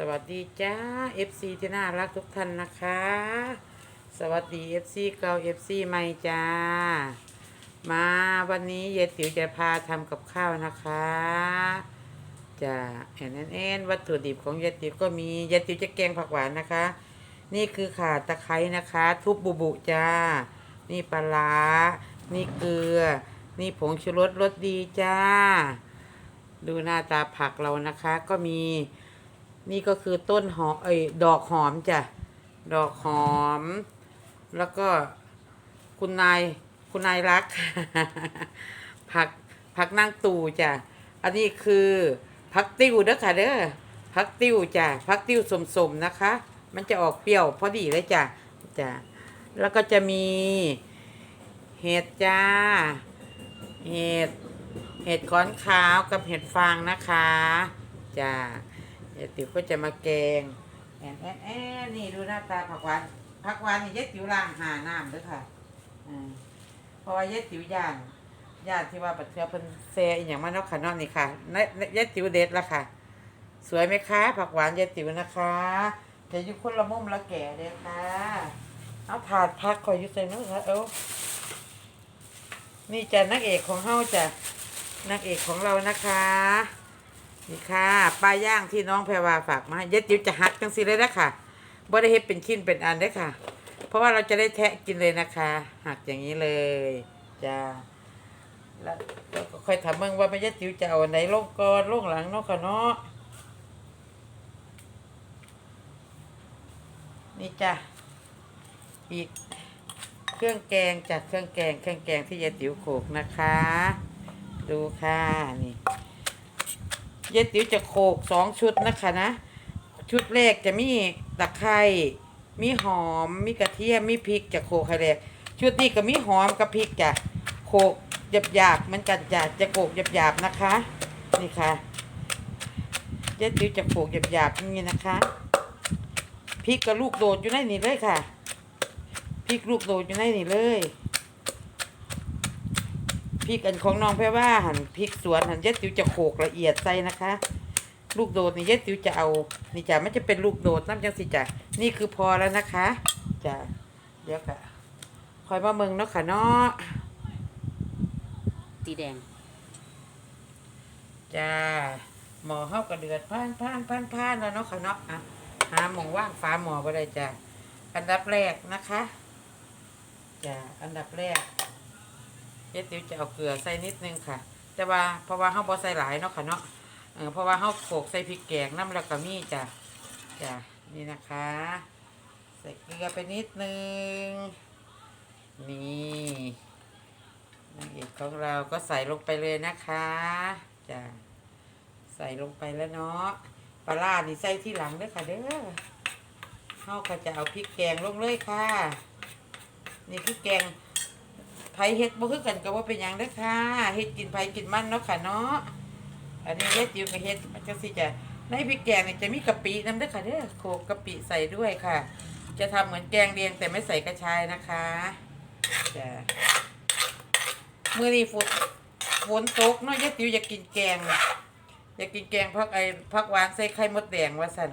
สวัสดีจ้า FC ที่น่ารักทุกท่านนะคะ สวัสดี FC เก่า FC ใหม่จ้า มาวันนี้เยติ๋วจะพาทำกับข้าวนะคะจะแอนแอนอนวัตถุดิบของเยติ๋วก็มีเยายติ๋วจะแกงผักหวานนะคะ นี่คือข่าตะไคร้นะคะ ทุบบุบุจ้า นี่ปลาร้านี่เกลือ นี่ผงชูรสรสดีจ้า ดูหน้าตาผักเรานะคะก็มี นี่ก็คือต้นหอมเอ้ยดอกหอมจ้ะ ดอกหอม แล้วก็คุณนายคุณนายรัก ผักผักนางตูจ้ะ อันนี้คือผักติ้วเด้อค่ะเด้อผักติ้วจ้ะผักติ้วสมๆนะคะ มันจะออกเปรี้ยวพอดีเลยจ้ะจ้ะแล้วก็จะมีเห็ดจ้า เห็ด เห็ดค้อนขาวกับเห็ดฟางนะคะจ้า ยายติ๋วก็จะมาแกงแอนแอนแอนนี่ดูหน้าตาผักหวานผักหวานนี่เยายติ๋วล้างหาน้ำด้วยค่ะอ่าเพราะว่ายายติ๋วย่านย่านที่ว่าบัดเทือเพิ่นแซ่อหย่างมันเนาะค่ะเนอนนี่ค่ะนเยายติ๋วเด็ดละค่ะ สวยไหมคะผักหวานเยายติ๋วนะคะจะอยู่คนละมุมละแก่เลยค่ะเอาถาดพักคอยอยู่ใส่นู้นค่ะเอ้านี่จะนักเอกของเฮาจะนางเอกของเรานะคะ นี่ค่ะปลาย่างที่น้องแพรวาฝากมาเย็ดจิ๋วจะหักจังสิเลยนะค่ะบ่ได้เฮ็ดเป็นชิ้นเป็นอันได้ค่ะ เพราะว่าเราจะได้แทะกินเลยนะคะ หักอย่างนี้เลยจ้าแล้วก็ค่อยถามเมืองว่าแม่ยัดจิ๋วจะเอาไหนลงก่อนลงหลังเนาะค่ะเนาะนี่จ้ะอีกเครื่องแกงจัดเครื่องแกง เครื่องแกงที่ยายติ๋วโขกนะคะ ดูค่ะนี่ เยายติ๋วจะโขกสองชุดนะคะนะ ชุดแรกจะมีตะไคร้มีหอม มีกระเทียม มีพริกจะโขกให้แรกชุดนี้ก็มีหอมกับพริกจ้ะโขกหยาบๆเหมือนกันจ้ะจะโขกหยาบๆนะคะ นี่ค่ะเยายติ๋วจะโขกหยาบๆอย่างนี้นะคะพริกกับลูกโดดอยู่ในนี่เลยค่ะพริกลูกโดดอยู่ในนี่เลย พริกอันของน้องแพ่ว่าหันพริกสวนหันเย็ดติ๋วจะโขกละเอียดใส่นะคะ ลูกโดดนี่เย็ดติ๋วจะเอานี่จ้ะมันจะเป็นลูกโดดน้ำจังสิจ้ะนี่คือพอแล้วนะคะจ้ะเดี๋ยวค่ะคอยมาเมืองเนาะค่ะเนาะสีแดงจ้าหมอเฮากระเดือดผ่านผ่านผ่านผ่านแล้วเนาะค่ะเนาะอะหาหมองว่างฟ้าหมอบ่ได้จ้ะอันดับแรกนะคะจ้ะอันดับแรกเจ๊ติ๋วจะเอาเกลือใส่นิดนึงค่ะ แต่ว่าเพราะว่าเฮาบ่ใส่หลายเนาะค่ะเนาะเพราะว่าเฮาโขกใส่พริกแกงน้ำแล้วก็มีจ้ะจ้ะนี่นะคะ ใส่เกลือไปนิดนึงนี่นางเอกของเราก็ใส่ลงไปเลยนะคะจ้ะใส่ลงไปแล้วเนาะปลาร้านี่ใส่ที่หลังด้อค่ะเด้อเฮาก็จะเอาพริกแกงลงเลยค่ะ นี่พริกแกง ไผเฮ็ดบ่คือกันก็บ่เป็นหยังเด้อค่ะเฮ็ดกินไผกินมันเนาะค่ะเนาะอันนี้เฮ็ดอยู่กับเฮ็ดมันจังซี่จ้ะในพริกแกงนี่จะมีกะปินำเด้อค่ะเด้อโขกกะปิใส่ด้วยค่ะ จะทำเหมือนแกงเลียงแต่ไม่ใส่กระชายนะคะจ้ะมื้อนี้ฝนฝนตกเนาะยายติ๋วอยากกินแกงอยากกินแกงผักไอ้ผักหวานใส่ไข่มดแดงว่าซั่น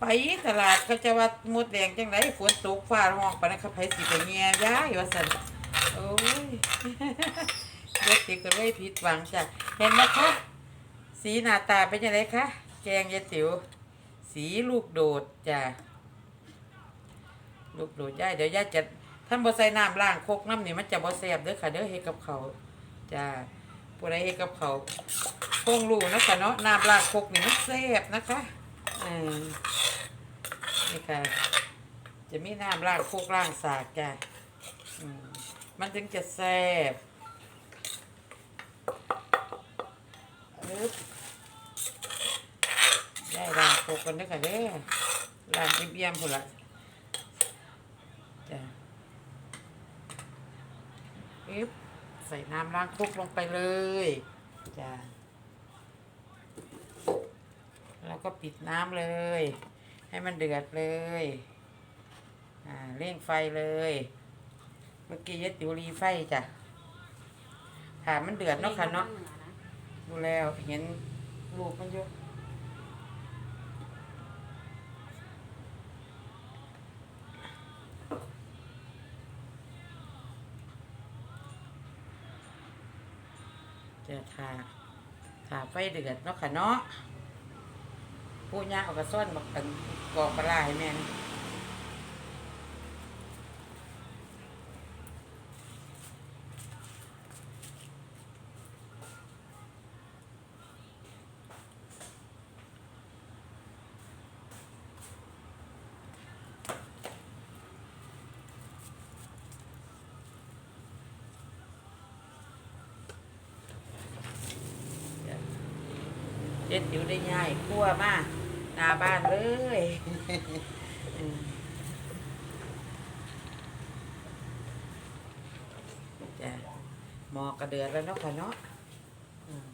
ไปตลาดเขาจะว่ามดแดงจังไดฝนตกฟ้าร้องปานนั้นเขาไผสิไปแย่ย้ายว่าซั่น โอ้ยเด็กติ๋วก็เลยผิดหวังจ้ะเห็นไหมคะ สีหน้าตาเป็นยังไงคะ แกงยายติ๋ว สีลูกโดดจ้ะ ลูกโดดย่ายเดี๋ยวย่ายจะท่านบ่ใส่น้ำล้างโคกน้ำนี่มันจะบ่แซ่บเด้อค่ะเด้อเฮ็ดกับเขาจ้ะผู้ใดเฮ็ดกับเขาวคงรู้นะคะเนาะน้ำล้างโคกนี่มันแซ่บนะคะอืมนี่ค่ะ จะมีน้ำล้างโคกล้างสากจ้ะ มันถึงจะแซ่บอึ๊บได้ล้างโคกันด้อค่ะเด้อลางเอี่ยมๆพุ่นละจ้ะอึ๊บใส่น้ำล้างโคกลงไปเลยจ้ะแล้วก็ปิดน้ำเลย ให้มันเดือดเลย อ่าเร่งไฟเลย เมื่อกี้ยาดติ๋วรีไฟจ้ะถามมันเดือดเนาะค่ะเนาะดูแล้วเห็นรูปมันเยู่จะทาทาไฟเดือดเนาะค่ะเนาะผู้ย่าเอากระส้อนบอกันกอกกระไายแม่น เด็ดอยู่ได้ง่ายคั่วมากหน้าบ้านเลยจ้ะหมอกระเดือดแล้วเนาะค่ะเนาะอืม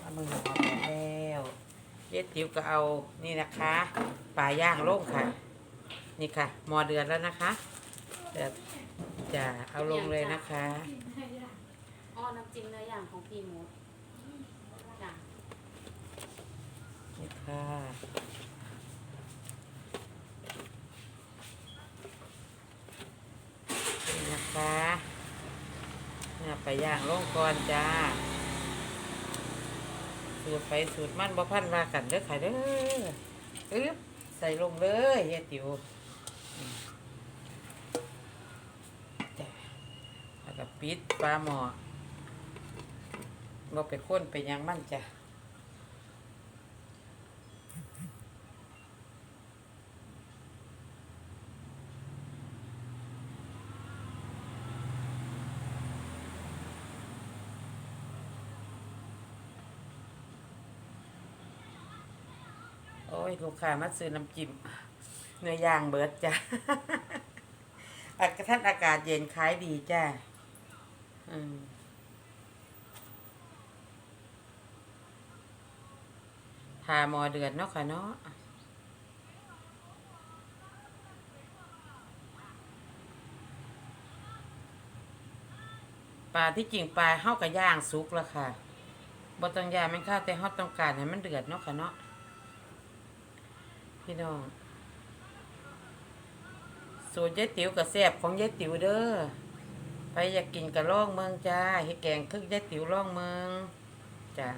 เอามือหมอแล้วเย็ดติ๋วก็เอานี่นะคะปลาย่างโล่งค่ะ นี่ค่ะหมอเดือดแล้วนะคะเดือดจะเอาลงเลยนะคะอ้อน้ำจิ้มเนื้อย่างของพี่มดจ้ะ นี่ ค่ะนี่นะคะเนี่ยไปย่างลงก่อนจ้า สูตรไปสูตรมันบ่พันว่ากันเด้อค่ะเด้ออึ๊บใส่ลงเลยเฮ็ดติ๋วอืมจ้ะแล้วก็ปิดปลาหม้อบ่ไปค้นไปยังมันจ้ะ ยลูกค้ามาซื้อน้ำจิ้มเนื้อย่างเบิร์ดจ้ะอากาศท่านอากาศเย็นขายดีจ้ะอืมทามอเดือดเนาะค่ะเนาะปลาที่จริงปลาเฮากับย่างสุกแล้วค่ะบ่ต้องย่างมันข้าแต่เฮาต้องการให้มันเดือดเนาะค่ะเนาะ พี่น้อง สูตรยายติ๋วกับแซบของยายติ๋วเด้อใครอยากกินกับล่องเมืองจ้าให้แกงคึกยายติ๋วล่องเมืองจ้า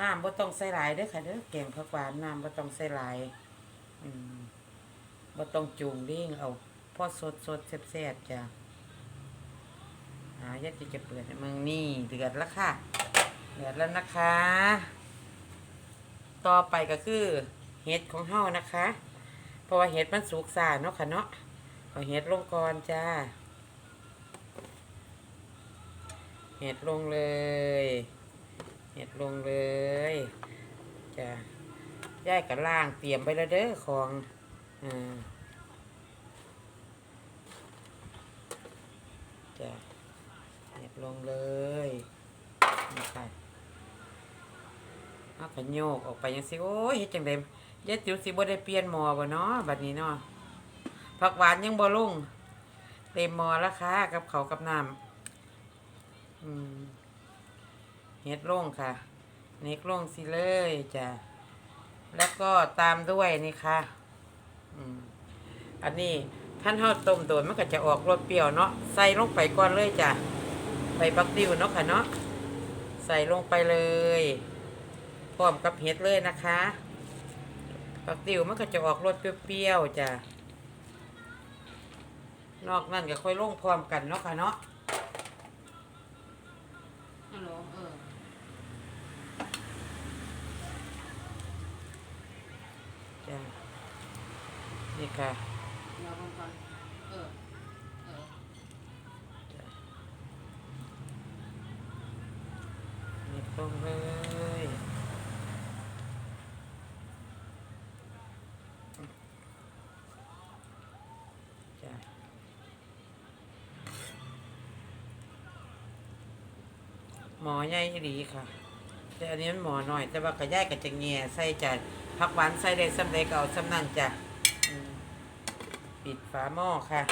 น้ำบ่ต้องใส่หลายเด้อค่ะเด้อแกงผักหวานน้ำบ่ต้องใส่หลายอืมบ่ต้องจูงดิ้งเอาพอสดสดๆแซ่บๆจ้าหายายติ๋วจะเปิดเมืองนี่เดือดแล้วค่ะ เดือดแล้วนะคะ ต่อไปก็คือเห็ดของเฮานะคะ เพราะว่าเห็ดมันสุกสาเนาะค่ะเนาะเอาเห็ดลงก่อนจ้า เห็ดลงเลย เห็ดลงเลยจ้าย่ายกับล่างเตรียมไปแล้วเด้อของอ่าจ้าเห็ดลงเลยนี่ค่ะ เอาขโยกออกไปยังสิโอ้ยเฮ็ดจังได๋ยายติ๋วสิบ่ได้เปลี่ยนหมอบ่เนาะบัดนี้เนาะผักหวานยังบ่ลงเต็มหมอแล้วค่ะกับเขาวกับน้ำอืมเฮ็ดลงค่ะเน็กลงสิเลยจ้ะแล้วก็ตามด้วยนี่ค่ะอืมอันนี้ท่านเฮาต้มโดนมันก็จะออกรสเปรี้ยวเนาะใส่ลงไปก่อนเลยจ้ะใบปักติวเนาะค่ะเนาะใส่ลงไปเลย พร้อมกับเห็ดเลยนะคะปักติวมันก็จะออกรสเปรี้ยวๆจ้ะนอกนั่นก็ค่อยลงพร้อมกันเนาะค่ะเนาะฮัลโหลเออจ้ะนี่ค่ะเดี๋ยวลงก่อนเออเออนี่ลงเลยจ้ะ ห มอใหญ่อีหลีค่ะ แต่อันนี้มันหมอหน่อย แต่ว่ากระย่ายกับจะแง่ใส่จ้ะผักหวานใส่ได้สำเร็จก็เอาสำนั่นจ้ะปิดฝาหม้อค่ะ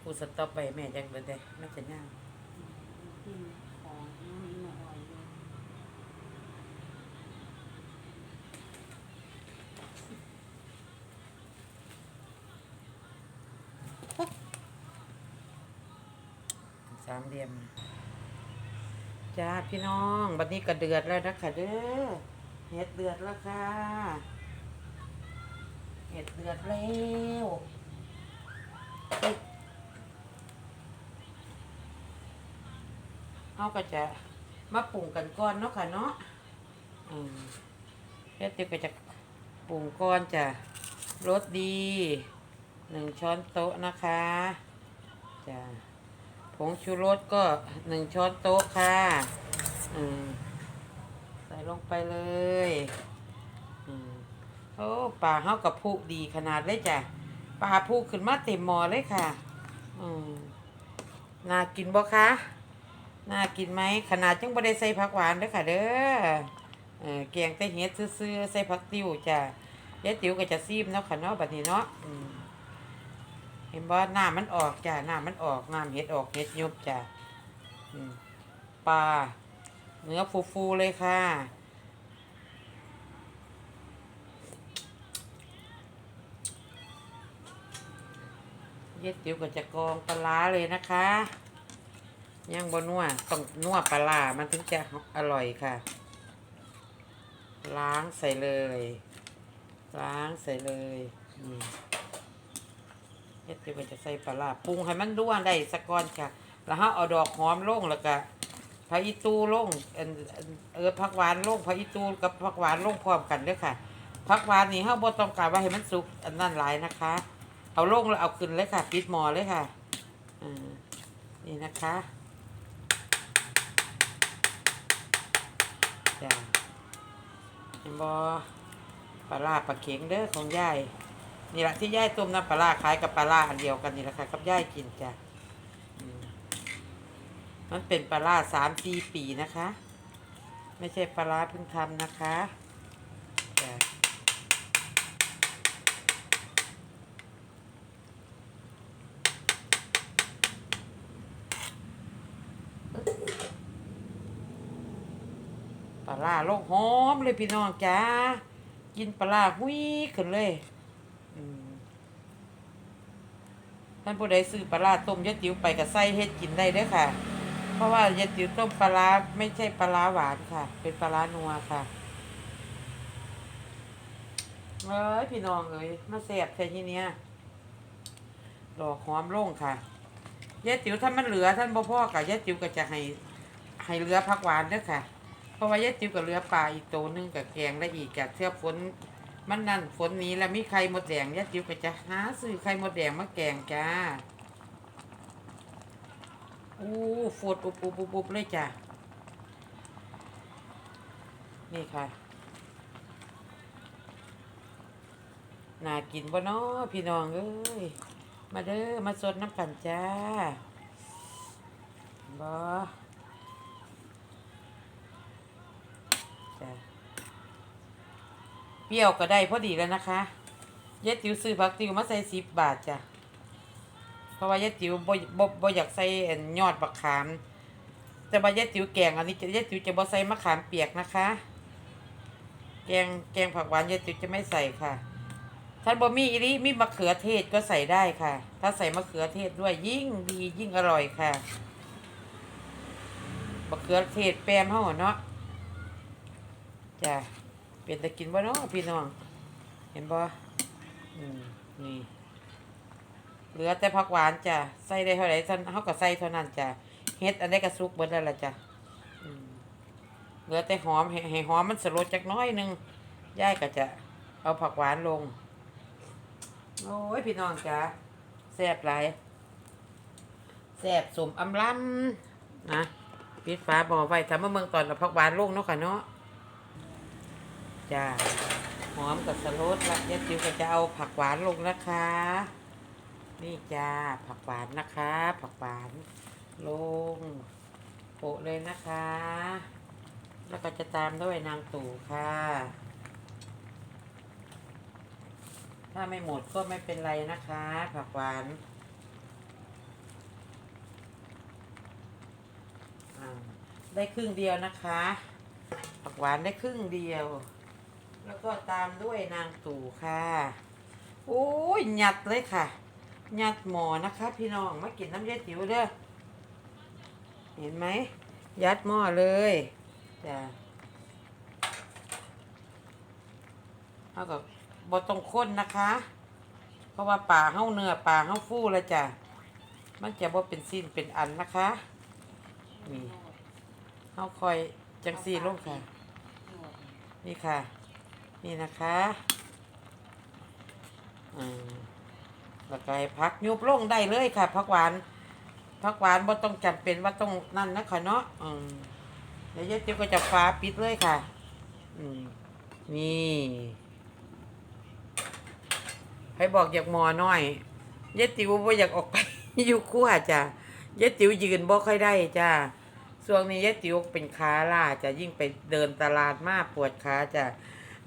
ผู้สต็อปไปแม่จังเลยเด้ไม่จะย่าง กินของนี่หน่อยเลย สามเหลี่ยมจ้าพี่น้องบัดนี้ก็เดือดแล้วนะคะเด้อเห็ดเดือดแล้วค่ะเห็ดเดือดแล้วเอ้ยเอาก็จะมาปรุงกันก่อนเนาะค่ะเนาะเฮ็ดเดี๋ยวก็จะปรุงก่อนจะรสดีหนึ่งช้อนโต๊ะนะคะจ้ะ ผงชูรสก็หนึ่งช้อนโต๊ะค่ะอืใส่ลงไปเลยอโอ้ปลาเฮากับพุดีขนาดเลยจ้ะปลาพุขึ้นมาเต็มหม้อเลยค่ะอืน่ากินบ่คะน่ากินไหมขนาดจังบ่ได้ใส่ผักหวานเด้อค่ะเด้อเออแกงแต่เห็ดซื่อๆใส่ผักติ้วจ้ะยายติ๋วก็จะซีมเนาะค่ะเนาะแบัดนี้เนาะอืม เห็นบ่น้ำมันออกจ้ะน้ำมันออกน้ำเห็ดออกเห็ดยุบจ้ะปลาเนื้อฟูๆเลยค่ะเย็ดติ๋วก็จะกองปลาเลยนะคะยังบนัวต้องนัวปลา มันถึงจะอร่อยค่ะ ล้างใส่เลย ล้างใส่เลยนี่ เฮ็ดจะเป็นจะใส่ปลาร้าปรุงให้มันด้วนได้สักก้อนค่ะ แล้วเฮาเอาดอกหอมลงแล้วก็ผักอีตูลงอันอันเออผักหวานลงผักอีตูกับผักหวานลงพร้อมกันเด้อค่ะผักหวานนี่เฮาบ่ต้องการว่าให้มันสุกอันนั้นหลายนะคะ เอาลงแล้วเอาขึ้นเลยค่ะ ปิดหม้อเลยค่ะอ่านี่นะคะจ้าเห็นบ่ปลาร้าปลาเข็งเด้อของยาย นี่แหละที่ย่ายต้มน้ำปลาคล้ายกับปลาอันเดียวกันนี่แหละค่ะกับย่ายกินจ้ะมันเป็นปลาสามปีปีนะคะ ไม่ใช่ปลาเพิ่งทำนะคะปลาโลกหอมเลยพี่น้องจ้ากินปลาร้าหุ้ยขึ้นเลย อืม ท่านผู้ใดซื้อปลาร้าต้มยะติ๋วไปกับไส้เฮ็ดกินได้เด้อค่ะ เพราะว่ายะติ๋วต้มปลาร้าไม่ใช่ปลาร้าหวานค่ะ เป็นปลาร้านัวค่ะเอ้ยพี่น้องเอ้ยมาแซ่บแค่ที่เนี้ยดอกหอมลงค่ะยะติ๋วถ้ามันเหลือท่านบ่พ่อกับยะติ๋วก็จะให้ให้เหลือผักหวานเด้อค่ะ เพราะว่ายะติ๋วกับเหลือปลาอีกตัวหนึงกับแกงได้อีกกับเทือฝน มันนั่นฝนนี้แล้วมีไข่มดแดงยัดจิ๋วก็จะหาซื้อไข่มดแดงมาแกงจ้าอู้ฝดอุบอุบอุบอุบเลยจ้านี่ค่ะน่ากินบ่เนาะพี่น้องเอ้ยมาเด้อมาสดน้ำกันจ้าบ่จ้า เปรี้ยวก็ได้พอดีแล้วนะคะเย็ดจิ๋วซื้อผักติวมาใส่สิบบาทจ้ะเพราะว่าเย็ดจิ๋วบ่บ่บ่อยากใส่ยอดบักขาม แต่ว่าเย็ดจิ๋วแกงอันนี้จะเย็ดจิ๋วจะบ่ใส่มะขามเปียกนะคะ แกงแกงผักหวานเย็ดจิ๋วจะไม่ใส่ค่ะท่านบ่มีอีหลิมีมะเขือเทศก็ใส่ได้ค่ะ ถ้าใส่มะเขือเทศด้วยยิ่งดียิ่งอร่อยค่ะมะเขือเทศแปมเฮาเนาะจ้ะ เป็นตะกินบ่เนาะพี่น้อง เห็นบ่นี่ เหลือแต่ผักหวานจ้ะ ใส่ได้เท่าไหร่ท่านเฮาก็ใส่เท่านั้นจ้ะ เฮ็ดอันใดก็สุกเบิดแล้วล่ะจ้ะเหลือแต่หอมให้หอมมันสลดจักน้อยหนึงยายก็จะเอาผักหวานลง โอ้ยพี่น้องจ้ะแซ่บหลายแซ่บสมอำลำนะปิดฝาบ่อไว้ทำมาเมืองตอนเอาผักหวานลงเนาะค่ะเนาะ จ้าหอมกับสลดละยาจิ๋วก็จะเอาผักหวานลงนะคะ นี่จ้าผักหวานนะคะ ผักหวานลงโปะเลยนะคะ แล้วก็จะตามด้วยนางตู่ค่ะ ถ้าไม่หมดก็ไม่เป็นไรนะคะ ผักหวานได้ครึ่งเดียวนะคะ ผักหวานได้ครึ่งเดียว แล้วก็ตามด้วยนางตู่ค่ะโอ้ยหยัดเลยค่ะหยัดหมอนะคะ พี่น้องมากินน้ำเยาติ๋วเด้อเห็นไหมยัดหม้อเลยจ้ะเอากับบอต้องข้นนะคะ เพราะว่าป่าเฮ้าเนื้อป่าเฮ้าฟูแล้วจ้ะมันจะบ่เป็นสิ้นเป็นอันนะคะนี่เฮาคอยจังซีลงค่ะ นี่ค่ะ นี่นะคะอืมแล้วก็ให้พักยุบลงได้เลยค่ะพักหวานพักหวานบ่ต้องจำเป็นว่าต้องนั่นนะคะเนาะเดี๋ยวยายติ๋วก็จะฟ้าปิดเลยค่ะอืมนี่ให้บอกอยากมอน้อยยายติ๋วบ่อยากออกไปอยู่ครัวจ้ะยายติ๋วยืนบ่ค่อยได้จ้ะช่วงนี้ยายติ๋วเป็นขาล่าจะยิ่งไปเดินตลาดมากปวดขาจ้ะ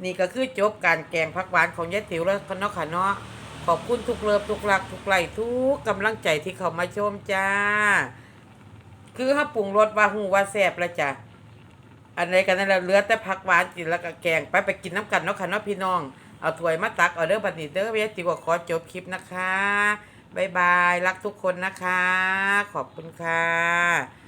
นี่ก็คือจบการแกงผักหวานของยายติ๋วแล้วค่ะเนาะค่ะเนาะขอบคุณทุกเลิฟทุกรักทุกไลค์ทุกกำลังใจที่เขามาชมจ้า คือถ้าปรุงรสว่าหูว่าแซ่บแล้วจ้ะอันไหนกันนั่นแหละเหลือแต่ผักหวานกินแล้วก็แกงไปไปกินน้ำกันเนาะค่ะเนาะพี่น้องเอาถ้วยมาตักเอาเด้อบัดนี้เด้อเวยติวขอจบคลิปนะคะบ๊ายบาย รักทุกคนนะคะ ขอบคุณค่ะ